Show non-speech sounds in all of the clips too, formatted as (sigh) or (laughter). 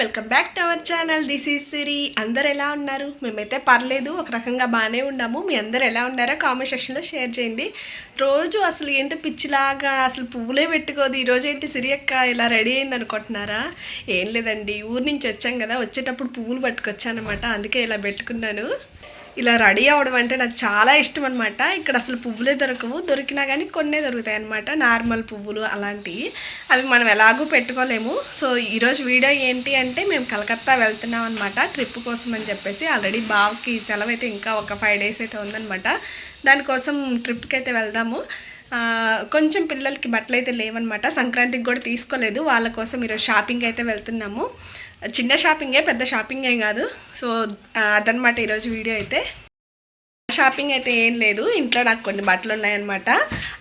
Welcome back to our channel. This is Siri అందరు ఎలా ఉన్నారు? మేమైతే పర్లేదు ఒక రకంగా బాగానే ఉన్నాము. మీ అందరు ఎలా ఉన్నారో కామెంట్ సెక్షన్లో షేర్ చేయండి. రోజు అసలు ఏంటి పిచ్చిలాగా అసలు పువ్వులే పెట్టుకోదు. ఈరోజు ఏంటి సిరి అక్క ఇలా రెడీ అయింది అనుకుంటున్నారా? ఏం లేదండి ఊరు నుంచి వచ్చాం కదా వచ్చేటప్పుడు పువ్వులు పట్టుకొచ్చానమాట. అందుకే ఇలా పెట్టుకున్నాను. ఇలా రెడీ అవ్వడం అంటే నాకు చాలా ఇష్టం అనమాట ఇక్కడ అసలు పువ్వులే దొరకవు. దొరికినా కానీ కొన్నే దొరుకుతాయి అనమాట నార్మల్ పువ్వులు అలాంటివి అవి మనం ఎలాగూ పెట్టుకోలేము. సో ఈరోజు వీడియో ఏంటి అంటే మేము కలకత్తా వెళ్తున్నాం అనమాట ట్రిప్ కోసం అని చెప్పేసి ఆల్రెడీ బావకి సెలవు అయితే ఇంకా ఒక ఫైవ్ డేస్ అయితే ఉందనమాట దానికోసం ట్రిప్కి అయితే వెళ్దాము కొంచెం పిల్లలకి బట్టలు అయితే లేవన్నమాట. సంక్రాంతికి కూడా తీసుకోలేదు. వాళ్ళ కోసం ఈరోజు షాపింగ్ అయితే వెళ్తున్నాము. చిన్న షాపింగే పెద్ద షాపింగ్ ఏం కాదు. సో అదనమాట ఈరోజు వీడియో అయితే. షాపింగ్ అయితే ఏం లేదు. ఇంట్లో నాకు కొన్ని బట్టలు ఉన్నాయన్నమాట.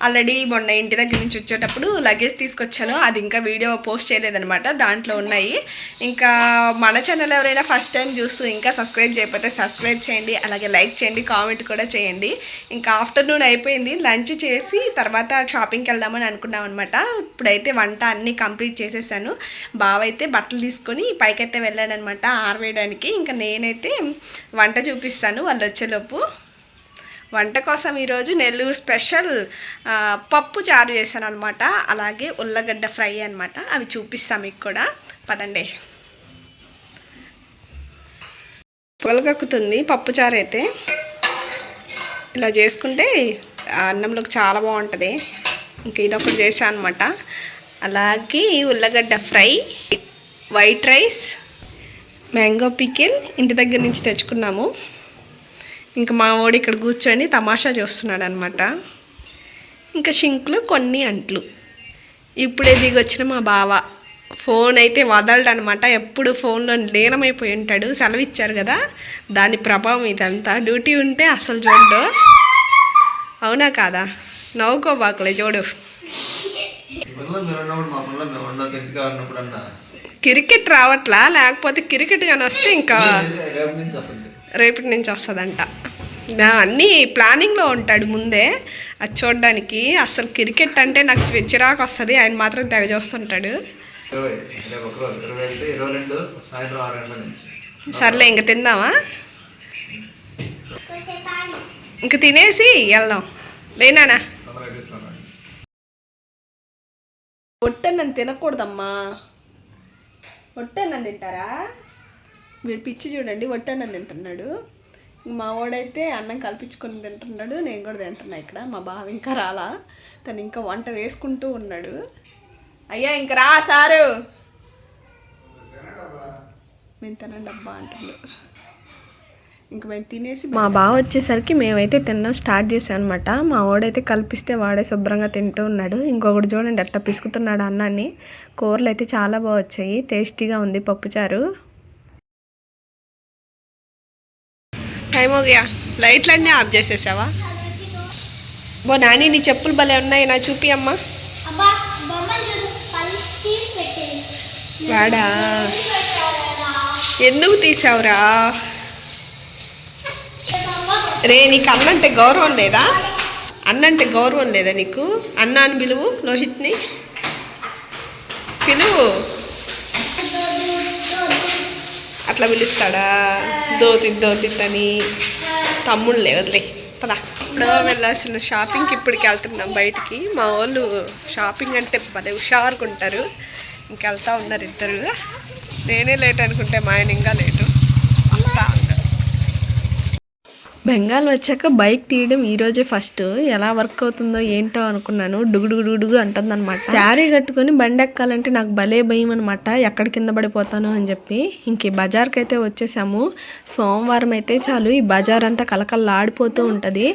ఆల్రెడీ మొన్న ఇంటి దగ్గర నుంచి వచ్చేటప్పుడు లగేజ్ తీసుకొచ్చాను. అది ఇంకా వీడియో పోస్ట్ చేయలేదనమాట దాంట్లో ఉన్నాయి. ఇంకా మన ఛానల్ ఎవరైనా ఫస్ట్ టైం చూస్తూ ఇంకా సబ్స్క్రైబ్ చేయకపోతే సబ్స్క్రైబ్ చేయండి. అలాగే లైక్ చేయండి. కామెంట్ కూడా చేయండి. ఇంకా ఆఫ్టర్నూన్ అయిపోయింది. లంచ్ చేసి తర్వాత షాపింగ్కి వెళ్దామని అనుకున్నాం అనమాట ఇప్పుడైతే వంట అన్నీ కంప్లీట్ చేసేసాను. బావ అయితే బట్టలు తీసుకొని పైకైతే వెళ్ళాడనమాట ఆరవేయడానికి. ఇంకా నేనైతే వంట చూపిస్తాను. వాళ్ళు వచ్చేలోపు. వంట కోసం ఈరోజు నెల్లూరు స్పెషల్ పప్పు చారు చేశాను అనమాట అలాగే ఉల్లగడ్డ ఫ్రై అనమాట అవి చూపిస్తాం మీకు కూడా. పదండి. పొలగక్కుతుంది పప్పు చారు అయితే. ఇలా చేసుకుంటే అన్నంలోకి చాలా బాగుంటుంది. ఇంకా ఇదొకటి చేశాను అనమాట అలాగే ఉల్లగడ్డ fry white rice mango pickle ఇంటి దగ్గర నుంచి తెచ్చుకున్నాము. ఇంకా మా వాడు ఇక్కడ కూర్చొని తమాషా చూస్తున్నాడు అనమాట ఇంకా షింకులు కొన్ని అంట్లు. ఇప్పుడే దిగొచ్చిన మా బావ. ఫోన్ అయితే వదలడు అనమాట ఎప్పుడు ఫోన్లో లీనమైపోయి ఉంటాడు. సెలవు ఇచ్చారు కదా. దాని ప్రభావం ఇదంతా. డ్యూటీ ఉంటే అసలు చూడు అవునా కాదా? నవ్వుకోబాకులే చూడు. క్రికెట్ రావట్లా? లేకపోతే క్రికెట్ కానీ వస్తే ఇంకా రేపటి నుంచి వస్తుందంట. అన్నీ ప్లానింగ్లో ఉంటాడు ముందే. అది చూడడానికి అసలు క్రికెట్ అంటే నాకు చిరాకు వస్తుంది. ఆయన మాత్రం తెగ చూస్తుంటాడు సర్లే ఇంక తిందామా? ఇంక తినేసి వెళ్దాం. లేనానా ఒట్టన్నం తినకూడదమ్మా. ఒట్టన్నం తింటారా? మీరు పిచ్చి చూడండి ఒట్టన్నం తింటున్నాడు. మా వాడైతే అన్నం కల్పించుకొని తింటున్నాడు నేను కూడా తింటున్నా ఇక్కడ మా బావ ఇంకా రాలా. తను ఇంకా వంట వేసుకుంటూ ఉన్నాడు. అయ్యా ఇంక రా సారు. మేము తినండి అబ్బా అంటున్నాడు. ఇంక మేము తినేసి మా బావ వచ్చేసరికి మేమైతే తినడం స్టార్ట్ చేసాం అనమాట మా వాడైతే కల్పిస్తే వాడే శుభ్రంగా తింటూ ఉన్నాడు. ఇంకొకటి చూడండి ఎట్లా పిసుకుతున్నాడు అన్నాన్ని. కూరలు అయితే చాలా బాగా వచ్చాయి టేస్టీగా ఉంది పప్పుచారు. టైం ఓగయా లైట్లన్నీ ఆఫ్ చేసేసావా? బో నాని నీ చెప్పులు భలే ఉన్నాయి. నా చూపి అమ్మా. వాడా? ఎందుకు తీసావురా? రే నీకు అన్నంటే గౌరవం లేదా? అన్నంటే గౌరవం లేదా నీకు? అన్న అని పిలువు లోహిత్ని. పిలువు. అట్లా పిలుస్తాడా? దోతి దోతిత్ అని తమ్ముళ్ళే వదిలే. పదా. ఇప్పుడు వెళ్ళాల్సిన షాపింగ్కి ఇప్పటికి వెళ్తున్నాం బయటికి. మా వాళ్ళు షాపింగ్ అంటే భలే హుషారుగా ఉంటారు. ఇంకెళ్తా ఉన్నారు ఇద్దరు. నేనే లేట్ అనుకుంటే మా ఆయన ఇంకా లేట్ వస్తా ఉంటారు బెంగాల్ వచ్చాక బైక్ తీయడం ఈ రోజే ఫస్ట్. ఎలా వర్క్ అవుతుందో ఏంటో అనుకున్నాను. డుగుడుగుడుగు అంటుంది అనమాట శారీ కట్టుకొని బండి ఎక్కాలంటే నాకు భలే భయం అనమాట ఎక్కడ కింద పడిపోతాను అని చెప్పి. ఇంక బజార్కి అయితే వచ్చేసాము. సోమవారం అయితే చాలు ఈ బజార్ అంతా కలకల్లాడిపోతూ ఉంటుంది.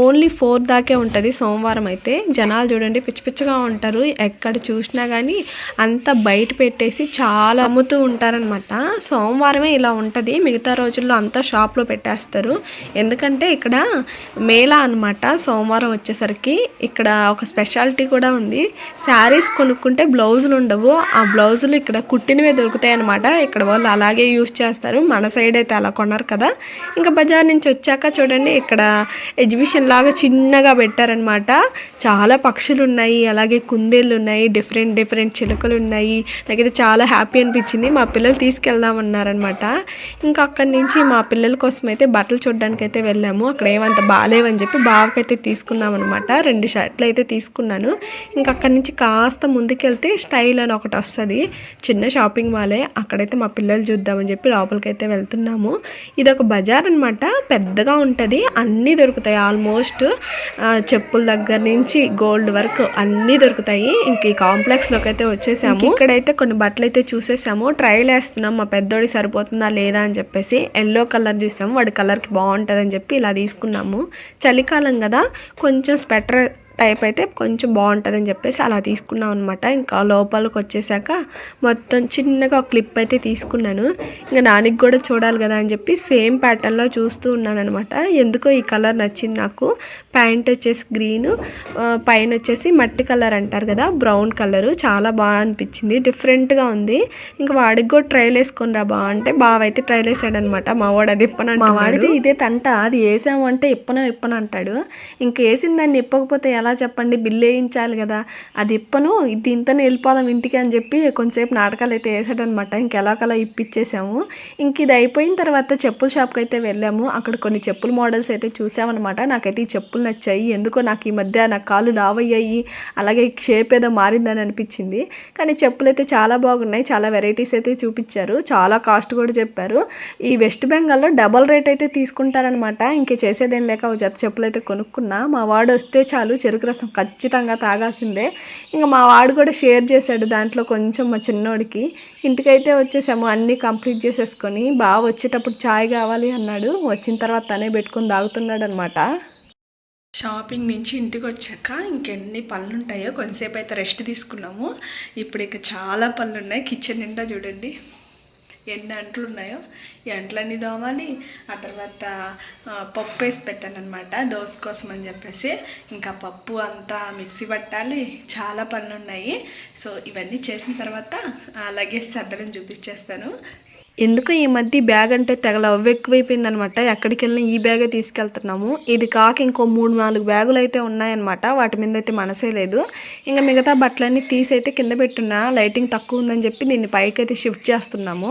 ఓన్లీ ఫోర్ దాకే ఉంటుంది సోమవారం అయితే జనాలు చూడండి పిచ్చి పిచ్చిగా ఉంటారు. ఎక్కడ చూసినా కానీ అంతా బయట పెట్టేసి చాలా అమ్ముతూ ఉంటారనమాట సోమవారమే ఇలా ఉంటుంది. మిగతా రోజుల్లో అంతా షాప్లో పెట్టేస్తారు. ఎందుకంటే ఎందుకంటే ఇక్కడ మేళా అన్నమాట. సోమవారం వచ్చేసరికి ఇక్కడ ఒక స్పెషాలిటీ కూడా ఉంది. శారీస్ కొనుక్కుంటే బ్లౌజులు ఉండవు. ఆ బ్లౌజులు ఇక్కడ కుట్టినవే దొరుకుతాయి అనమాట ఇక్కడ వాళ్ళు అలాగే యూజ్ చేస్తారు. మన సైడ్ అయితే అలా కొన్నారు కదా. ఇంకా బజార్ నుంచి వచ్చాక చూడండి ఇక్కడ ఎగ్జిబిషన్ లాగా చిన్నగా పెట్టారనమాట చాలా పక్షులు ఉన్నాయి అలాగే కుందేళ్ళు ఉన్నాయి డిఫరెంట్ డిఫరెంట్ చిలుకలు ఉన్నాయి. నాకైతే చాలా హ్యాపీ అనిపించింది. మా పిల్లలు తీసుకెళ్దామన్నారనమాట ఇంకా అక్కడి నుంచి మా పిల్లల కోసం అయితే బట్టలు చూడడానికి అయితే వెళ్ళాము. అక్కడ ఏమంత బాగాలేవని చెప్పి బావకైతే తీసుకున్నాం అనమాట రెండు షర్ట్లు అయితే తీసుకున్నాను. ఇంకా అక్కడి నుంచి కాస్త ముందుకెళ్తే స్టైల్ అని ఒకటి వస్తుంది. చిన్న షాపింగ్ మాలే. అక్కడైతే మా పిల్లలు చూద్దామని చెప్పి లోపలికైతే వెళ్తున్నాము. ఇది ఒక బజార్ అనమాట పెద్దగా ఉంటుంది. అన్నీ దొరుకుతాయి ఆల్మోస్ట్. చెప్పుల దగ్గర నుంచి గోల్డ్ వరకు అన్నీ దొరుకుతాయి. ఇంక ఈ కాంప్లెక్స్లోకి అయితే వచ్చేసాము. ఇక్కడైతే కొన్ని బట్టలు అయితే చూసేసాము. ట్రయల్ వేస్తున్నాం. మా పెద్దోడి సరిపోతుందా లేదా అని చెప్పేసి ఎల్లో కలర్ చూసాము. వాడి కలర్కి బాగుంటుంది అని చెప్పి ఇలా తీసుకున్నాము. చలికాలం కదా కొంచెం స్వెటర్ టైప్ అయితే కొంచెం బాగుంటుందని చెప్పేసి అలా తీసుకున్నాం అనమాట ఇంకా లోపలికి వచ్చేసాక మొత్తం చిన్నగా ఒక క్లిప్ అయితే తీసుకున్నాను. ఇంకా నానికి కూడా చూడాలి కదా అని చెప్పి సేమ్ ప్యాటర్న్లో చూస్తూ ఉన్నాను అనమాట ఎందుకో ఈ కలర్ నచ్చింది నాకు. ప్యాంట్ వచ్చేసి గ్రీన్ పైన వచ్చేసి మట్టి కలర్ అంటారు కదా బ్రౌన్ కలర్. చాలా బాగా అనిపించింది. డిఫరెంట్గా ఉంది. ఇంకా వాడికి కూడా ట్రైల్ వేసుకొని రా బా అంటే బావ అయితే ట్రైల్ వేసాడు అనమాట మా వాడు అది ఇప్పన మా వాడిది ఇదే తంట. అది వేసాము అంటే ఇప్పను ఇప్పను అంటాడు. ఇంక వేసిన దాన్ని ఇప్పకపోతే ఎలా చెప్పండి? బిల్లు వేయించాలి కదా. అది ఇప్పను దీంతోనే వెళ్ళిపోదాం ఇంటికి అని చెప్పి కొంతసేపు నాటకాలు అయితే వేసాడు అనమాట ఇంకెలాకలా ఇప్పించేసాము. ఇంక ఇది అయిపోయిన తర్వాత చెప్పుల షాప్కి అయితే వెళ్ళాము. అక్కడ కొన్ని చెప్పుల మోడల్స్ అయితే చూసామన్నమాట నాకైతే ఈ చెప్పులు నచ్చాయి ఎందుకో నాకు ఈ మధ్య నా కాళ్ళు లావయ్యాయి అలాగే షేప్ ఏదో మారిందని అనిపించింది. కానీ చెప్పులు అయితే చాలా బాగున్నాయి చాలా వెరైటీస్ అయితే చూపించారు చాలా కాస్ట్ కూడా చెప్పారు. ఈ వెస్ట్ బెంగాల్లో డబల్ రేట్ అయితే తీసుకుంటారనమాట ఇంకే చేసేదేం లేక ఒక జత చెప్పులు అయితే కొనుక్కున్నా. మా వాడు వస్తే చాలు చెరుకు రసం ఖచ్చితంగా తాగాల్సిందే. ఇంకా మా వాడు కూడా షేర్ చేశాడు దాంట్లో కొంచెం మా చిన్నోడికి. ఇంటికైతే వచ్చేసాము అన్నీ కంప్లీట్ చేసేసుకొని. బాగా వచ్చేటప్పుడు చాయ్ కావాలి అన్నాడు. వచ్చిన తర్వాత తనే పెట్టుకొని తాగుతున్నాడు అనమాట షాపింగ్ నుంచి ఇంటికి వచ్చాక ఇంకెన్ని పనులు ఉంటాయో కొంతసేపు అయితే రెస్ట్ తీసుకున్నాము. ఇప్పుడు ఇక చాలా పనులు ఉన్నాయి కిచెన్ నిండా చూడండి. ఎన్ని అంట్లు ఉన్నాయో ఈ అంట్లన్నీ దోమాలి ఆ తర్వాత పప్పు వేసి పెట్టాను అనమాట దోశ కోసం అని చెప్పేసి. ఇంకా పప్పు అంతా మిక్సీ పట్టాలి. చాలా పనులు ఉన్నాయి సో ఇవన్నీ చేసిన తర్వాత లగేజ్ చద్దడం చూపించేస్తాను. ఎందుకో ఈ మధ్య బ్యాగ్ అంటే తెగ లవ్ ఎక్కువైపోయిందనమాట? ఎక్కడికి వెళ్ళినా ఈ బ్యాగే తీసుకెళ్తున్నాము. ఇది కాక ఇంకో మూడు నాలుగు బ్యాగులు అయితే ఉన్నాయన్నమాట వాటి మీద అయితే మనసే లేదు. ఇంకా మిగతా బట్టలన్నీ తీసి అయితే కింద పెట్టున్నా. లైటింగ్ తక్కువ ఉందని చెప్పి దీన్ని పైకి అయితే షిఫ్ట్ చేస్తున్నాము.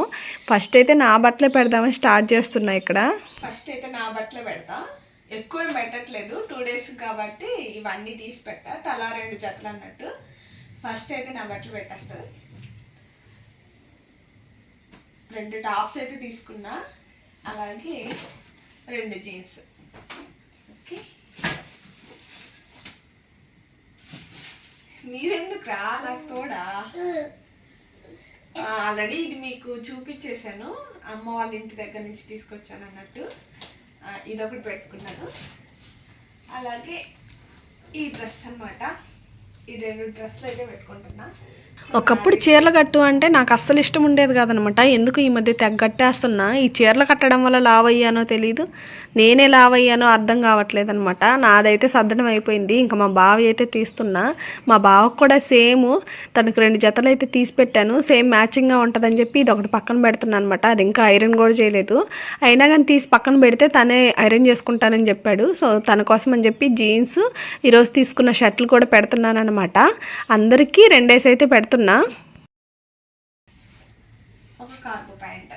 ఫస్ట్ అయితే నా బట్టలే పెడదామని స్టార్ట్ చేస్తున్నా ఇక్కడ. ఫస్ట్ అయితే నా బట్టలే పెడతా. ఎక్కువ పెట్టట్లేదు. టూ డేస్ కాబట్టి ఇవన్నీ తీసి పెట్టా. తలా రెండు జతలు అన్నట్టు. ఫస్ట్ అయితే నా బట్టలు పెట్టేస్తుంది రెండు టాప్స్ అయితే తీసుకున్నా. అలాగే రెండు జీన్స్. ఓకే. మీరెందుకురా? నాకు తోడా? ఆల్రెడీ ఇది మీకు చూపించేశాను అమ్మ వాళ్ళ ఇంటి దగ్గర నుంచి తీసుకొచ్చాను అన్నట్టు. ఇదొకటి పెట్టుకున్నాను. అలాగే ఈ డ్రెస్ అన్నమాట. ఈ రెండు డ్రెస్సులు అయితే పెట్టుకుంటున్నా. ఒకప్పుడు చీరలు కట్టు అంటే నాకు అస్సలు ఇష్టం ఉండేది కాదనమాట. ఎందుకు ఈ మధ్య తెగ్గట్టేస్తున్నా? ఈ చీరలు కట్టడం వల్ల లావ్ అయ్యానో తెలీదు. నేనే లావ్ అయ్యానో అర్థం కావట్లేదు అనమాట నాదైతే సర్దడం అయిపోయింది. ఇంకా మా బావ అయితే తీస్తున్నా. మా బావకు కూడా సేమ్. తనకు రెండు జతలు అయితే తీసి పెట్టాను. సేమ్ మ్యాచింగ్గా ఉంటుందని చెప్పి ఇది ఒకటి పక్కన పెడుతున్నా అనమాట అది ఇంకా ఐరన్ కూడా చేయలేదు. అయినా కానీ తీసి పక్కన పెడితే తనే ఐరన్ చేసుకుంటానని చెప్పాడు. సో తన కోసం అని చెప్పి జీన్స్ ఈరోజు తీసుకున్న షర్ట్లు కూడా పెడుతున్నాను అనమాట అందరికీ రెండేసి అయితే పెడుతున్నా ఒక కార్గో ప్యాంట్.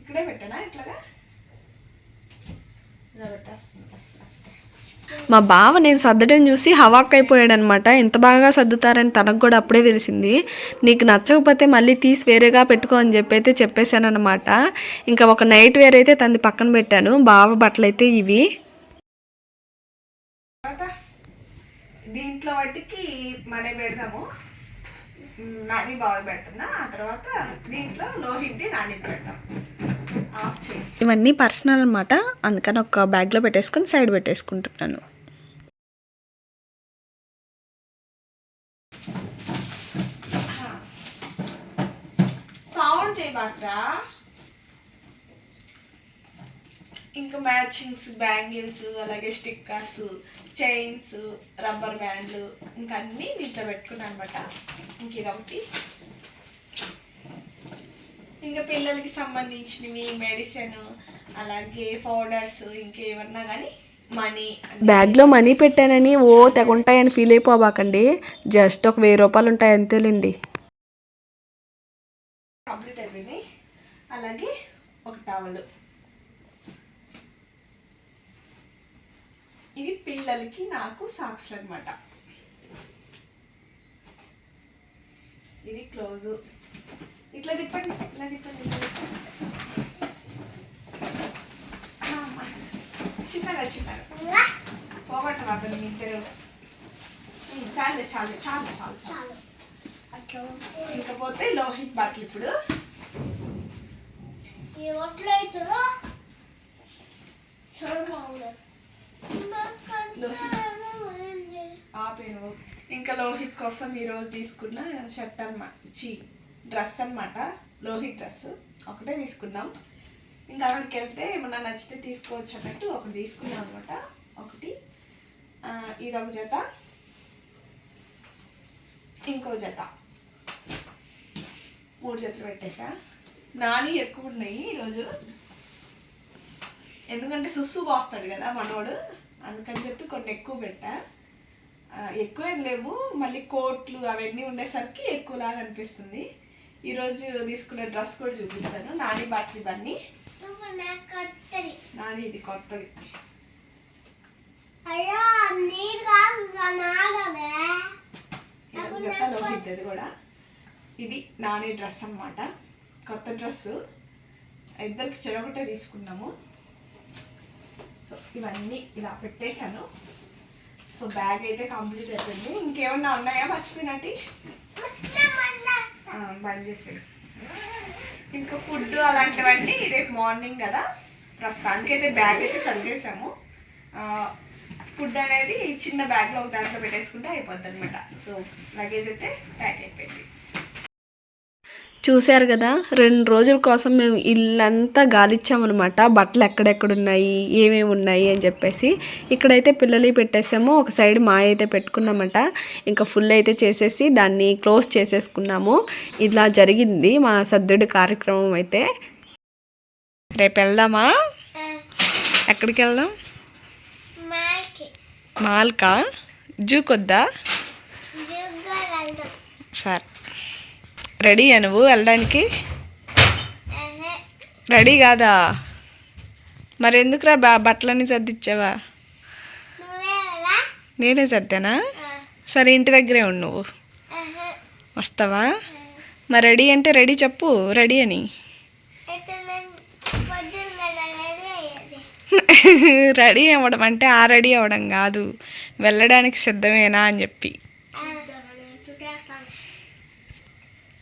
ఇక్కడే పెట్టానా? ఇట్లాగా? ఇలా మా బావ నేను సర్దడం చూసి హవాక్ అయిపోయాడు అనమాట ఎంత బాగా సర్దుతారని తనకు కూడా అప్పుడే తెలిసింది. నీకు నచ్చకపోతే మళ్ళీ తీసి వేరేగా పెట్టుకో అని చెప్పి అయితే చెప్పేశాను అనమాట ఇంకా ఒక నైట్ వేర్ అయితే తనది పక్కన పెట్టాను. బావ బట్టలు అయితే ఇవి. దీంట్లో వాటికి మనీ పెడదాము. నాని బాగా పెడుతున్నా ఆ తర్వాత దీంట్లో లోహిద్ది నాని పెడతాం ఇవన్నీ పర్సనల్ అనమాట అందుకని ఒక బ్యాగ్లో పెట్టేసుకొని సైడ్ పెట్టేసుకుంటున్నాను. సౌండ్ చేయబాకరా ఇంకా మ్యాచింగ్స్ బ్యాంగిల్స్ అలాగే స్టిక్కర్స్ చైన్స్ రబ్బర్ బ్యాండ్లు ఇంకా అన్నీ దీంట్లో పెట్టుకున్నాను అనమాట ఇంక ఇదొకటి. ఇంకా పిల్లలకి సంబంధించినవి మెడిసిన్ అలాగే పౌడర్స్ ఇంకేమన్నా కానీ మనీ బ్యాగ్లో మనీ పెట్టానని ఓ తెగుంటాయని ఫీల్ అయిపోబాకండి. జస్ట్ ఒక వెయ్యి రూపాయలు ఉంటాయి అంతేలేండి. కంప్లీట్ అయిపోయింది అలాగే ఒక టవల్ ఇవి పిల్లలకి నాకు సాక్స్లు అనమాట ఇది క్లోజు. ఇట్లా తిప్పండి ఇట్లా తిప్పండి. చిన్నగా చిన్నగా. పోగొట్ట బాబు మీ ఇద్దరు చాలే చాలు చాలు చాలు చాలు. అట్లా ఇంకపోతే లోహిత్ బట్టలు ఇప్పుడు. ఈ ఒట్లో అవుతారో చూడబాగుంది ఆపేను. ఇంకా లోహిత్ కోసం ఈరోజు తీసుకున్న షర్ట్ అన్నమాట చీ డ్రెస్ అనమాట లోహిత్ డ్రెస్. ఒకటే తీసుకున్నాం. ఇంకా అక్కడికి వెళ్తే ఏమన్నా నచ్చితే తీసుకోవచ్చు అన్నట్టు ఒకటి తీసుకున్నాం అనమాట ఒకటి. ఇదొక ఇది ఒక జత. ఇంకో జత. మూడు జతలు పెట్టేసా? నాని ఎక్కువ ఉన్నాయి ఈరోజు. ఎందుకంటే సుస్సు పోస్తాడు కదా మనోడు. అందుకని చెప్పి కొన్ని ఎక్కువ పెట్టా. ఎక్కువేం లేవు. మళ్ళీ కోట్లు అవన్నీ ఉండేసరికి ఎక్కువలాగా అనిపిస్తుంది. ఈరోజు తీసుకున్న డ్రెస్ కూడా చూపిస్తాను. నాని నాకు కొత్తది. నాని ఇది కొత్తది. అయ్యో నీరు కాదు నాగదే ఇది ఒక జత లోహిద్దది కూడా. ఇది నాని డ్రెస్ అన్నమాట. కొత్త డ్రెస్. ఇద్దరికి చెరొకటే తీసుకున్నాము. సో ఇవన్నీ ఇలా పెట్టేశాను. సో బ్యాగ్ అయితే కంప్లీట్ అయిపోయింది. ఇంకేమన్నా ఉన్నాయా మర్చిపోయినట్టు? బంద్ చేసేది ఇంకా ఫుడ్ అలాంటివన్నీ రేపు మార్నింగ్ కదా. ప్రస్తుతానికి అయితే బ్యాగ్ అయితే సర్దేశాము ఫుడ్ అనేది చిన్న బ్యాగ్లో ఒక దాంట్లో పెట్టేసుకుంటే అయిపోద్ది అనమాట సో లగేజ్ అయితే ప్యాక్ అయిపోయింది. చూశారు కదా రెండు రోజుల కోసం మేము ఇల్లంతా గాలిచ్చామన్నమాట. బట్టలు ఎక్కడెక్కడ ఉన్నాయి ఏమేమి ఉన్నాయి అని చెప్పేసి. ఇక్కడైతే పిల్లలు పెట్టేసాము ఒక సైడ్ మా అయితే పెట్టుకున్నామట. ఇంకా ఫుల్ అయితే చేసేసి దాన్ని క్లోజ్ చేసేసుకున్నాము. ఇలా జరిగింది మా సద్దుడి కార్యక్రమం అయితే. రేపు వెళ్దామా? ఎక్కడికి వెళ్దాం? మాల్కా. జూకొద్దా? సరే. రెడీ నువ్వు వెళ్ళడానికి? రెడీ కాదా? మరి ఎందుకురా బా బట్టలన్నీ సర్దిచ్చావా? నేనే సర్దానా? సరే ఇంటి దగ్గరే ఉండు నువ్వు. వస్తావా? మరి రెడీ అంటే రెడీ చెప్పు రెడీ అని. (laughs) రెడీ అవ్వడం అంటే ఆ రెడీ అవ్వడం కాదు. వెళ్ళడానికి సిద్ధమేనా అని చెప్పి.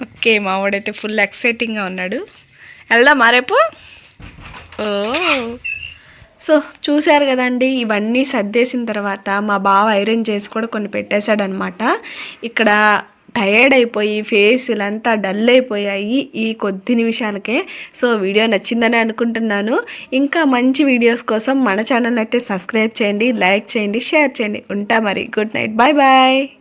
ఓకే మావాడైతే ఫుల్ ఎక్సైటింగ్గా ఉన్నాడు. వెళ్దామా రేపు? ఓ. సో చూశారు కదండి ఇవన్నీ సర్దేసిన తర్వాత మా బావ ఐరన్ చేసి కూడా కొన్ని పెట్టేశాడనమాట. ఇక్కడ టయర్డ్ అయిపోయి ఫేస్ ఇలాంతా డల్ అయిపోయాయి ఈ కొద్ది నిమిషాలకే. సో వీడియో నచ్చిందని అనుకుంటున్నాను. ఇంకా మంచి వీడియోస్ కోసం మన ఛానల్ అయితే సబ్స్క్రైబ్ చేయండి లైక్ చేయండి షేర్ చేయండి. ఉంటా మరి. Good night bye bye